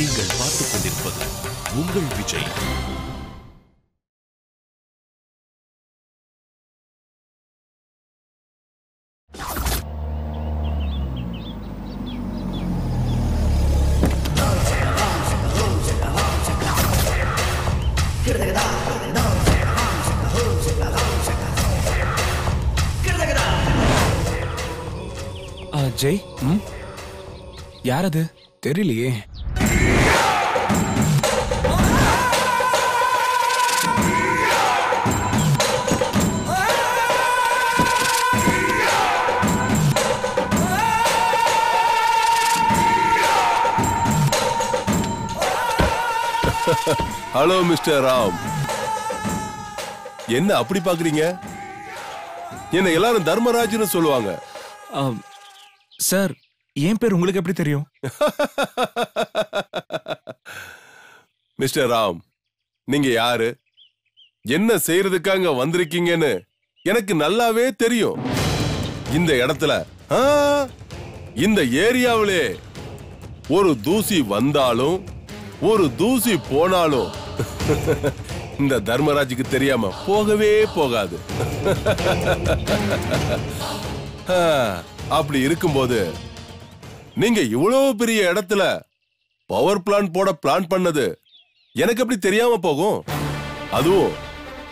நீங்கள் பார்த்துக் கொண்டிருப்பது உங்கள் விஜய். ஆ, ஜெய் யார் அது தெரியலையே. ஹலோ மிஸ்டர் ராம் என்ன அப்படி பாக்குறீங்க என்ன எல்லாரும் தர்மராஜ்னு சொல்லுவாங்க. சார் என் பேர் உங்களுக்கு எப்படி தெரியும்? மிஸ்டர் ராம் நீங்க யாரு? என்ன செய்யறதுக்காக வந்திருக்கீங்கன்னு எனக்கு நல்லாவே தெரியும். இந்த இடத்துல இந்த ஏரியாவிலே ஒரு தூசி வந்தாலும் ஒரு தூசி போனாலும் இந்த தர்மராஜுக்கு தெரியாம போகவே போகாது. அப்படி இருக்கும்போது நீங்க இவ்வளவு பெரிய இடத்துல பவர் பிளான் போட பிளான் பண்ணது எனக்கு எப்படி தெரியாம போகும்? அதுவும்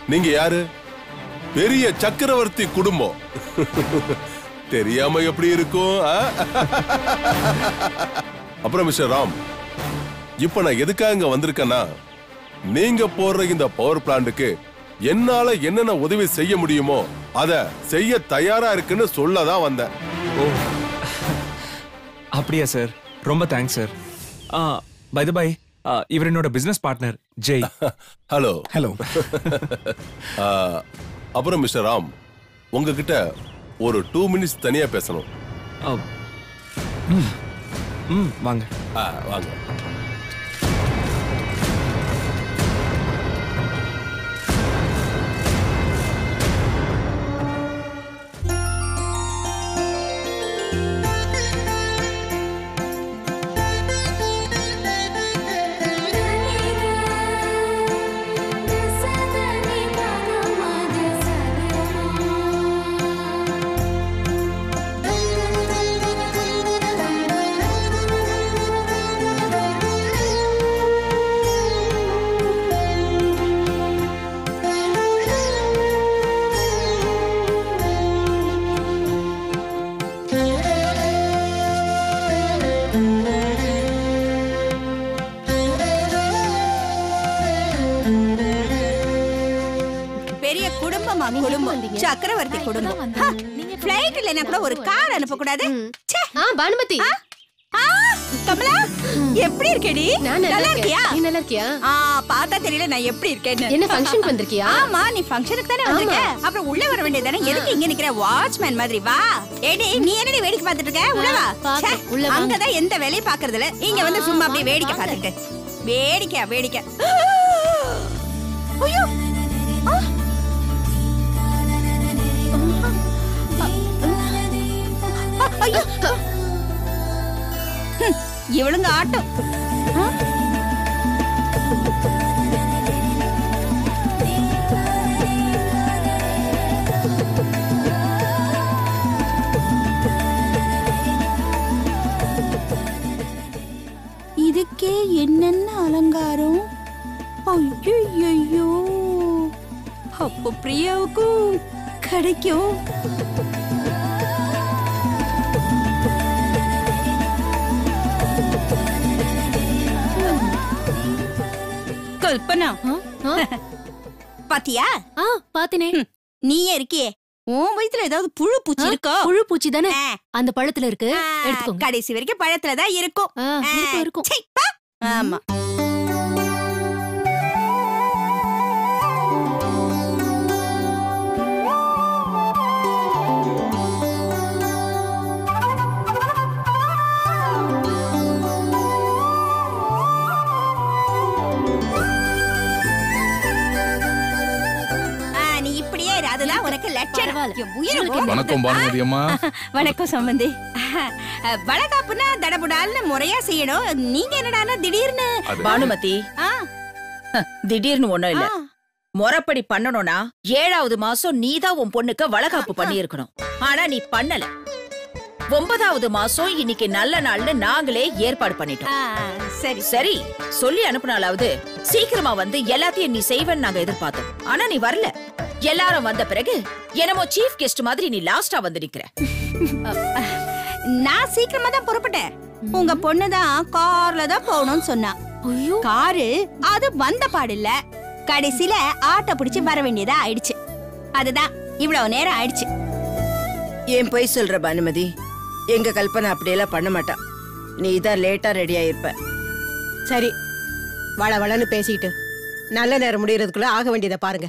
நீங்க யாரு? பெரிய சக்கரவர்த்தி குடும்பம். தெரியாம எப்படி இருக்கும் அப்புறம் மிஸ்டர் ராம் இப்ப நான் எதுக்காக இங்க வந்திருக்கேன்னா நீங்க போடுற இந்த பவர் பிளான்ட்டுக்கு என்னால என்னென்ன உதவி செய்ய முடியுமோ அத செய்ய தயாரா இருக்குன்னு சொல்ல தான் வந்தேன். ஓ. அப்படியா சார் ரொம்ப thanks sir ah by the by இவர் என்னோட business partner Jai hello hello ah, அப்புறம் மிஸ்டர் ராம் உங்ககிட்ட ஒரு டூ மினிட்ஸ் தனியா பேசணும். ம் வாங்க. ஆ, வாங்க. சக்கரவர்த்தி குடும்பம் பிளைட் இல்லைன்னா கூட ஒரு கார் அனுப்ப கூடாது ச்சே. ஆ பானுமதி. கமலா எப்படி இருக்கேடி? நல்லா இருக்கியா? நீ நல்லா இருக்கியா? ஆ பார்த்தா தெரியல நான் எப்படி இருக்கேன்னு. என்ன ஃபங்க்ஷனுக்கு வந்திருக்கியா? ஆமா நீ ஃபங்க்ஷனுக்கு தானே வந்திருக்க. அப்புறம் உள்ள வர வேண்டியதானே எதுக்கு இங்க நிக்கிற? வாட்ச்மேன் மாதிரி வா. ஏடி நீ என்னடி வேடிக்கை பார்த்துட்டு இருக்க? உள்ள வா. உள்ள வாங்க. அங்கதான் எந்த வேலையும் பாக்குறது இல்ல இங்க வந்து சும்மா அப்படியே வேடிக்கை பார்த்துட்டு வேடிக்கை வேடிக்கை. இவளுங்க ஆட்டம். இதுக்கே என்னென்ன அலங்காரம்? ஐயோ அப்போ பிரியாவுக்கும் கிடைக்கும் கல்பனா. பாத்தியா? ஆ பாத்தினே. நீயே இருக்கியே. உன் வயித்துல ஏதாவது புழு பூச்சி இருக்கோ? புழு பூச்சி தானே? அந்த பழத்துல இருக்கு. கடைசி வரைக்கும் பழத்துல தான் இருக்கும். இருக்கும். ஆமா. வணக்கம் பானுமதி அம்மா வணக்கம் சம்பந்தி. வளகாப்புனா தடபுடால்னு முறையா செய்யணும். நீங்க என்னடான்னா திடீர்னு பானுமதி. ஆ, ஹ, திடீர்னு ஒண்ணும் இல்ல. ஆ. முறைப்படி பண்ணணும்னா ஏழாவது மாசம் நீதான் உன் பொண்ணுக்கு வளகாப்பு பண்ணி இருக்கணும் ஆனா நீ பண்ணல. ஒன்பதாவது மாசம் இன்னைக்கு நல்ல நாள்னு நாங்களே ஏற்பாடு பண்ணிட்டோம். சரி. சரி சொல்லி அனுப்புனாலாவது சீக்கிரமா வந்து எல்லாத்தையும் நீ செய்வன்னு நாங்க எதிர்பார்த்தோம். ஆனா நீ வரல. எல்லாரும் வந்த பிறகு என்னமோ சீஃப் கெஸ்ட் மாதிரி நீ லாஸ்டா வந்து நிக்கிற. நான் சீக்கிரமா தான் புறப்பட்டேன். உங்க பொண்ணு தான் கார்ல தான் போகணும்னு சொன்னா. ஐயோ. காரு அது வந்த பாடில்ல. கடைசியில ஆட்டோ பிடிச்சு வர வேண்டியதா ஆயிடுச்சு. அதுதான் இவ்வளவு நேரம் ஆயிடுச்சு. ஏன் போய் சொல்ற பானுமதி? எங்க கல்பனை அப்படியெல்லாம் பண்ண மாட்டான். நீ தான் லேட்டா ரெடி ஆயிருப்ப. சரி வள வளன்னு பேசிக்கிட்டு நல்ல நேரம் முடியறதுக்குள்ள ஆக வேண்டியதை பாருங்க.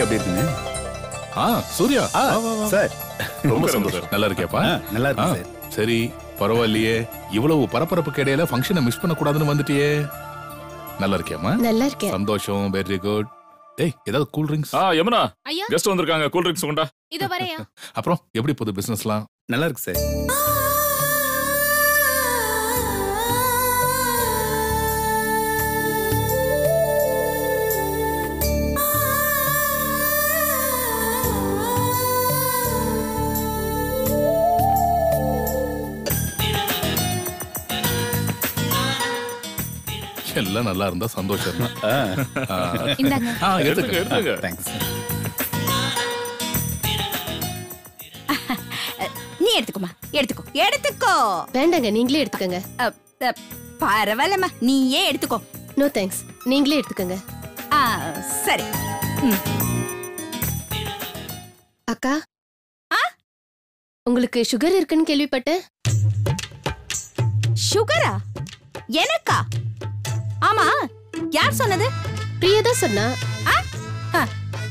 பாத்தி அப்படி இருக்குங்க? ஆ சூர்யா. சார். ரொம்ப சந்தோஷம். நல்லா இருக்கியாப்பா நல்லா இருக்கு சார். சரி பரவாயில்லையே. இவ்வளவு பரபரப்புக்கு இடையில ஃபங்க்ஷனை மிஸ் பண்ண கூடாதுன்னு வந்துட்டியே. நல்லா இருக்கியாமா நல்லா இருக்கேன் சந்தோஷம் வெரி குட் டேய் ஏதாவது கூல் ட்ரிங்க்ஸ் ஆ யமுனா ஐயா. கெஸ்ட் வந்திருக்காங்க. கூல் ட்ரிங்க்ஸ் கொண்டா இதோ வரையா. அப்புறம் எப்படி போகுது பிசினஸ்லாம் நல்லா இருக்கு சார் எல்லாம் நல்லா இருந்தா சந்தோஷம் தான். இந்தாங்க. ஆ, எடுத்துக்க எடுத்துக்க எடுத்துக்க தேங்க்ஸ் நீ எடுத்துக்கோமா எடுத்துக்கோ. எடுத்துக்கோ. வேண்டாங்க நீங்களே எடுத்துக்கங்க. அ, அ, பரவாயில்லம்மா நீயே எடுத்துக்கோ. நோ தேங்க்ஸ் நீங்களே எடுத்துக்கங்க. ஆ, சரி. ம். அக்கா? ஆ? உங்களுக்கு சுகர் இருக்குன்னு கேள்விப்பட்டேன். சுகரா எனக்கா? ஆமா. யார் சொன்னது? பிரியா தான் சொன்னா. ஆ? ஆ,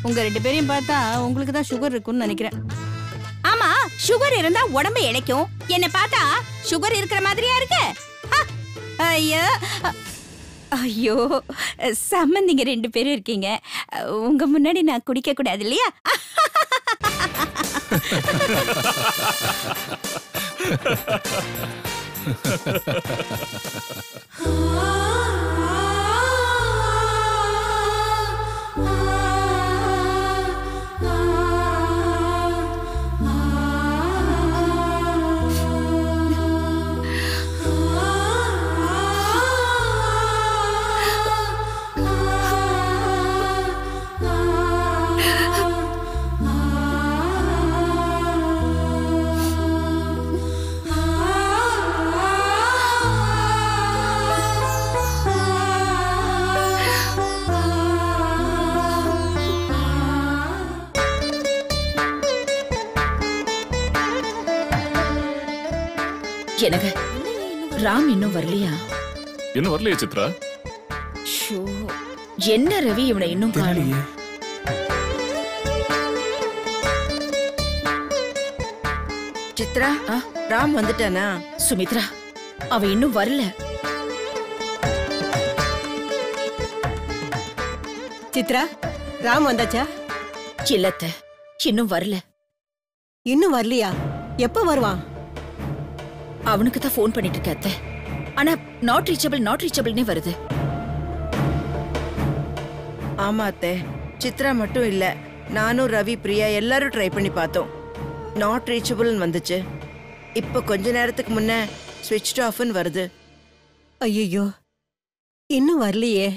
உங்க ரெண்டு பேரையும் பார்த்தா உங்களுக்கு தான் சுகர் இருக்கும்னு நினைக்கிறேன். ஆமா சுகர் இருந்தா உடம்பு இழைக்கும். என்ன பார்த்தா சுகர் இருக்கிற மாதிரியா இருக்கு? ஆ, ஐயோ. ஐயோ சம்மந்திங்க ரெண்டு பேரும் இருக்கீங்க. உங்க முன்னாடி நான் குடிக்க கூடாது இல்லையா? எனக்கு ராம் இன்னும் வரலையா? இன்னும் வரலையே சித்ரா. ஷோ என்ன ரவி இவனை இன்னும் காணும்? சித்ரா ராம் வந்துட்டானா? சுமித்ரா அவ இன்னும் வரல. சித்ரா ராம் வந்தாச்சா? இல்லத்த இன்னும் வரல. இன்னும் வரலையா? எப்ப வருவான்? அவனுக்கு தான் ஃபோன் பண்ணிட்டு இருக்க அத்தை. ஆனா நாட் ரீச்சபிள் நாட் ரீச்சபிள்னே வருது. ஆமா அத்தை. சித்ரா மட்டும் இல்ல நானும் ரவி பிரியா எல்லாரும் ட்ரை பண்ணி பார்த்தோம். நாட் ரீச்சபிள்னு வந்துச்சு. இப்போ கொஞ்ச நேரத்துக்கு முன்ன ஸ்விட்ச் ஆஃப்னு வருது. ஐயோ இன்னும் வரலையே.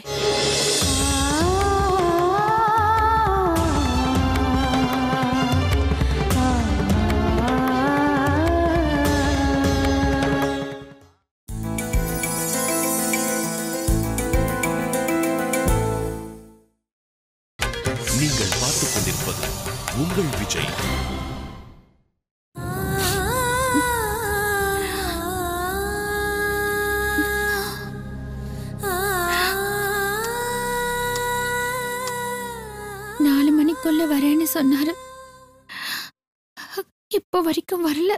வரைக்கும் வரல.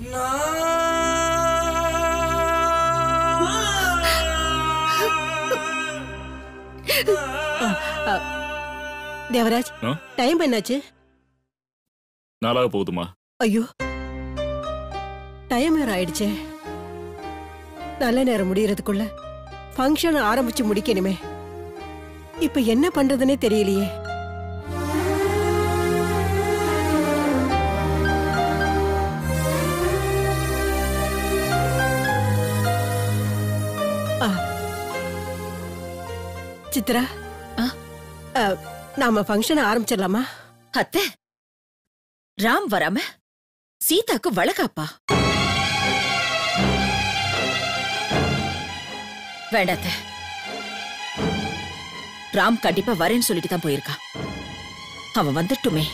தேவராஜ்? டைம் என்னாச்சு? நாளாக போகுதுமா? ஐயோ. டைம் வேற ஆயிடுச்சே. நல்ல நேரம் முடியறதுக்குள்ள ஃபங்க்ஷன் ஆரம்பிச்சு முடிக்கணுமே. இப்ப என்ன பண்றதுன்னே தெரியலையே. சித்ரா நாம ஃபங்க்ஷன் ஆரம்பிச்சிடலாமா? அத்தை ராம் வராம? சீதாக்கு வளகாப்பா? வேண்டாத்த ராம் கண்டிப்பா வரேன்னு சொல்லிட்டு தான் போயிருக்கான் அவன் வந்துட்டுமே.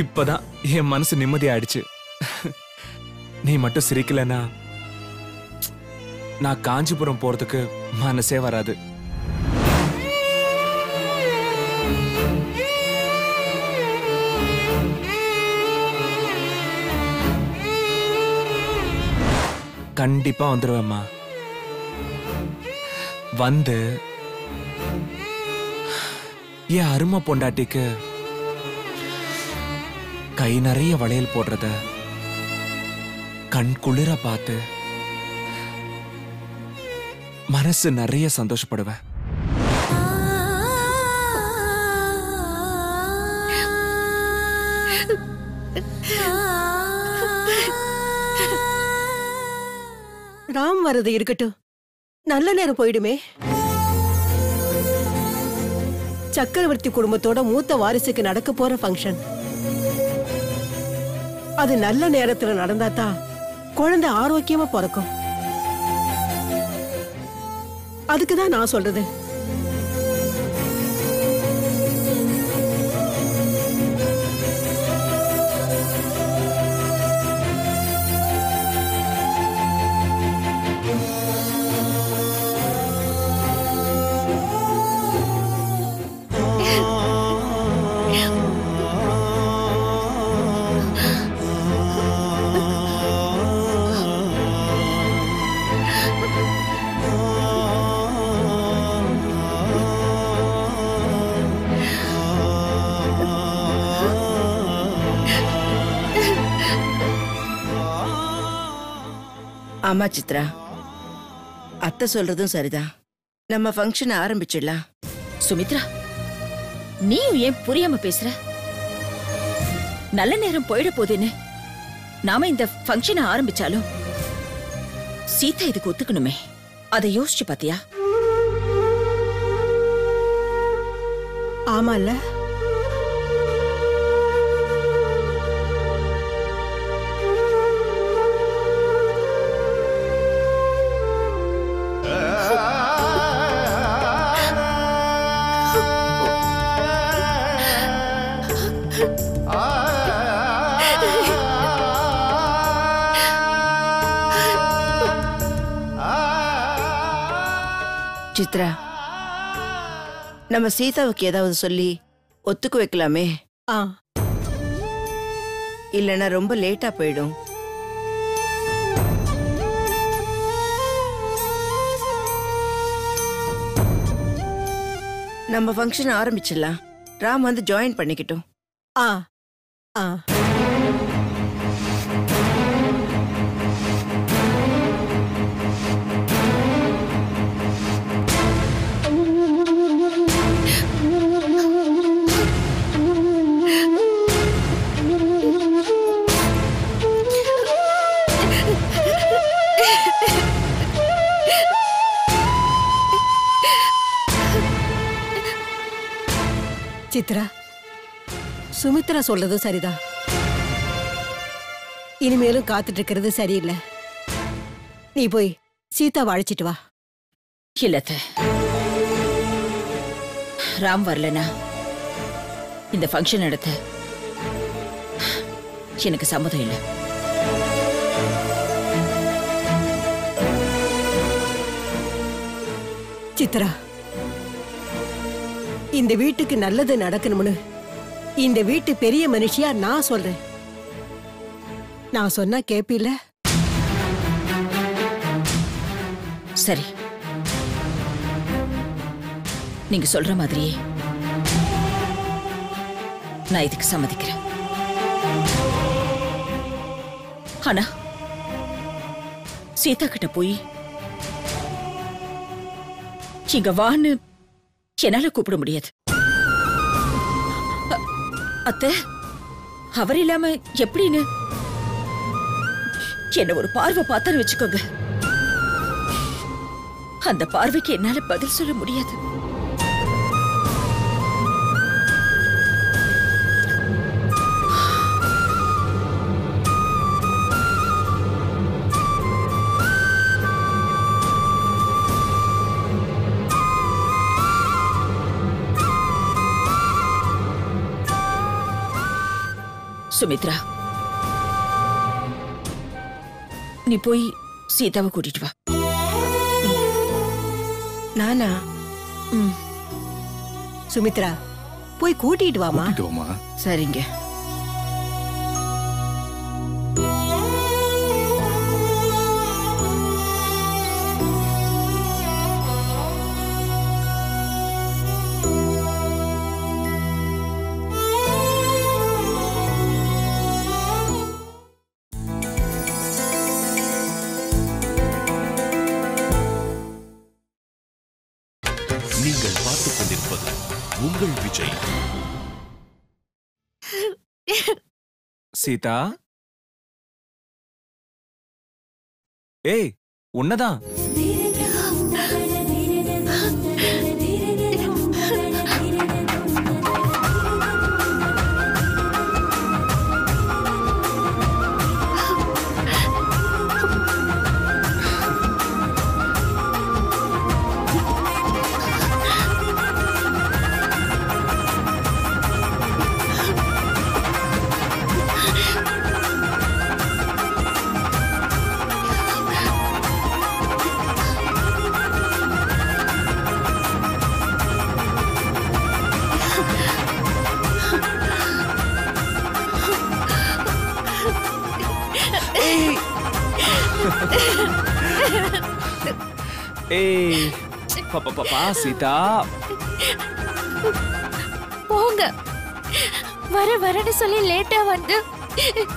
இப்பதான் என் மனசு நிம்மதி ஆயிடுச்சு. நீ மட்டும் சிரிக்கலனா நான் காஞ்சிபுரம் போறதுக்கு மனசே வராது. கண்டிப்பா வந்துருவேம்மா. வந்து என் அருமை பொண்டாட்டிக்கு கை நிறைய வளையல் போடுறத கண் குளிர பார்த்து மனசு நிறைய சந்தோஷப்படுவேன் ராம் வரது இருக்கட்டும். நல்ல நேரம் போயிடுமே. சக்கரவர்த்தி குடும்பத்தோட மூத்த வாரிசுக்கு நடக்க போற ஃபங்க்ஷன் அது நல்ல நேரத்துல நடந்தா தான் குழந்தை ஆரோக்கியமா பிறக்கும். அதுக்கு தான் நான் சொல்றது. ஆமா சித்ரா. அத்தை சொல்றதும் சரிதான் நம்ம ஃபங்க்ஷன் ஆரம்பிச்சிடலாம். சுமித்ரா நீயும் ஏன் புரியாம பேசுற? நல்ல நேரம் போயிட போகுதுன்னு நாம இந்த ஃபங்க்ஷனை ஆரம்பிச்சாலும் சீதா இதுக்கு ஒத்துக்கணுமே. அதை யோசிச்சு பாத்தியா? ஆமால்ல. சித்ரா நம்ம சீதாவுக்கு ஏதாவது சொல்லி ஒத்துக்க வைக்கலாமே? ஆ. இல்லைன்னா ரொம்ப லேட்டா போயிடும். நம்ம ஃபங்க்ஷன் ஆரம்பிச்சிடலாம். ராம் வந்து ஜாயின் பண்ணிக்கிட்டோம். ஆ. ஆ. சித்ரா சுமித்ரா சொல்றதும் சரிதான். இனிமேலும் காத்துட்டு இருக்கிறது சரியில்லை. நீ போய் சீதாவை அழைச்சிட்டு வா. இல்லத்த ராம் வரலனா இந்த ஃபங்க்ஷன் நடத்த எனக்கு சம்மதம் இல்லை. சித்ரா. இந்த வீட்டுக்கு நல்லது நடக்கணும்னு. இந்த வீட்டு பெரிய மனுஷியா நான் சொல்றேன். நான் சொன்னா கேப்பில சரி. நீங்க சொல்ற மாதிரியே. நான் இதுக்கு சம்மதிக்கிறேன். ஆனா சீதா கிட்ட போய் இங்க வான்னு என்னால கூப்பிட முடியாது. அத்தை அவர் இல்லாம எப்படின்னு? என்ன ஒரு பார்வை பார்த்தான்னு வச்சுக்கோங்க. அந்த பார்வைக்கு என்னால பதில் சொல்ல முடியாது. சுமித்ரா. நீ போய் சீதாவை கூட்டிட்டு வா. நானா? சுமித்ரா போய் கூட்டிட்டு வாமா சரிங்க. சீதா? ஏய் உன்னதான். சீதா. போங்க. வர வரன்னு சொல்லி லேட்டா வந்து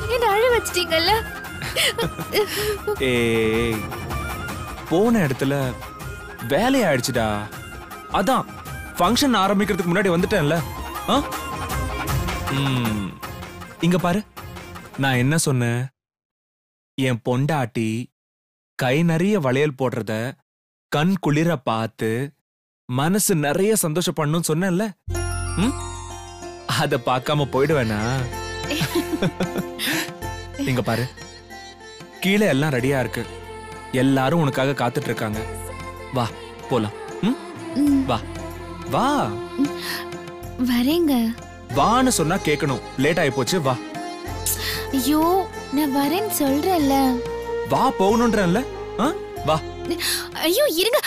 என்ன அழ வச்சிட்டீங்கல்ல? ஏய் போன இடத்துல வேலையாயிடுச்சுடா அதான் ஃபங்க்ஷன் ஆரம்பிக்கிறதுக்கு முன்னாடி வந்துட்டேன்ல. ஆ? இங்க பாரு. நான் என்ன சொன்னேன்? என் பொண்டாட்டி கை நிறைய வளையல் போடுறத கண் குளிர பார்த்து மனசு நிறைய சந்தோஷப்படணும்னு சொன்னேன்ல. ம்? அத பார்க்காம போயிடுவேனா? இங்க பாரு. கீழே எல்லாம் ரெடியா இருக்கு. எல்லாரும் உனக்காக காத்துட்டு இருக்காங்க வா போலாம். வா. வா. வரேங்க. வான்னு சொன்னா கேட்கணும் லேட் ஆயி போச்சு வா. ஐயோ நான் வரேன்னு சொல்றேன்ல. வா போகணுன்றல வா. ஐயோ இருங்க.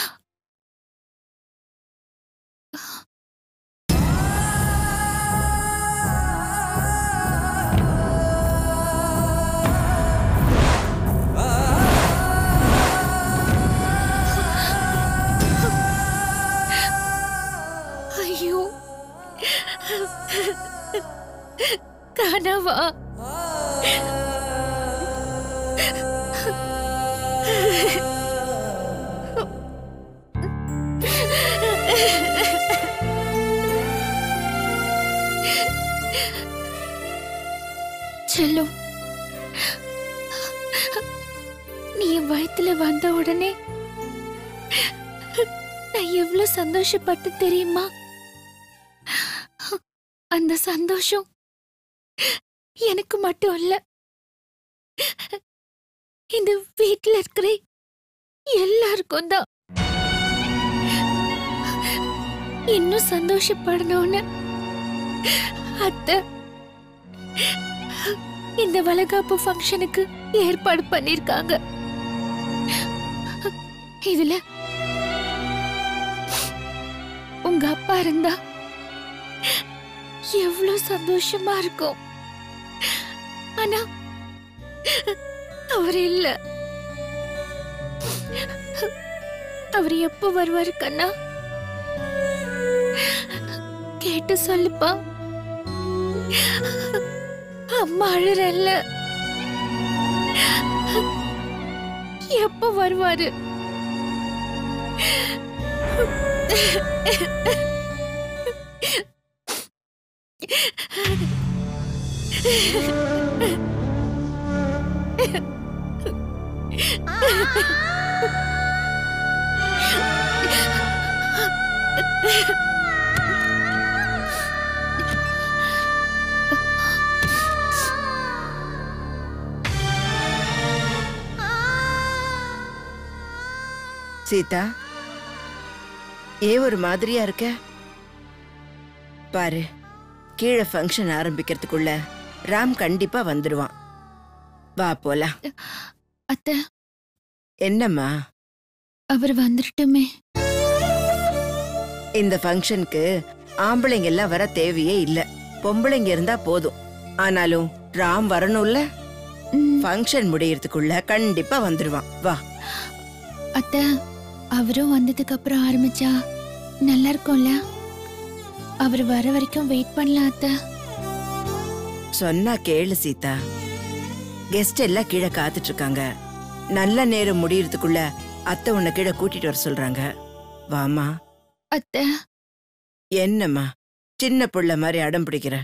செல்லும். நீ என் வயத்துல வந்த உடனே நான் எவ்வளவு சந்தோஷப்பட்டு தெரியுமா? அந்த சந்தோஷம் எனக்கு மட்டும் இல்ல. இந்த வீட்டுல இருக்கிற எல்லாருக்கும் தான். இன்னும் சந்தோஷப்படணும்னு அத்தை இந்த வளகாப்பு ஃபங்க்ஷனுக்கு ஏற்பாடு பண்ணிருக்காங்க. இதுல உங்க அப்பா இருந்தா எவ்வளவு சந்தோஷமா இருக்கும். ஆனா அவர் இல்ல. அவர் எப்ப வருவாரு கண்ணா? கேட்டு சொல்லுப்பா. அம்மா அழுறல்ல. எப்ப வருவாரு? சீதா ஏன் ஒரு மாதிரியா இருக்க? பாரு கீழே ஃபங்க்ஷன் ஆரம்பிக்கிறதுக்குள்ள ராம் கண்டிப்பா வந்துடுவான் வா போலாம். அத்தை. என்னம்மா? அவர் வந்துட்டுமே. இந்த ஃபங்க்ஷனுக்கு ஆம்பளைங்க எல்லாம் வர தேவையே இல்ல. பொம்பளைங்க இருந்தா போதும். ஆனாலும் ராம் வரணும்ல? ஃபங்க்ஷன் முடியறதுக்குள்ள கண்டிப்பா வந்துடுவான் வா. அத்தை. அவரும் வந்ததுக்கு அப்புறம் ஆரம்பிச்சா நல்லா இருக்கும்ல அவர் வர வரைக்கும் வெயிட் பண்ணலாம் அத்தை. சொன்னா கேளு சீதா. கெஸ்ட் எல்லாம் கீழே காத்துட்டு இருக்காங்க நல்ல நேரம் முடியறதுக்குள்ள அத்தை உன்னை கீழே கூட்டிட்டு வர சொல்றாங்க. வாமா அத்தை. என்னம்மா? சின்ன புள்ள மாதிரி அடம் பிடிக்கிற.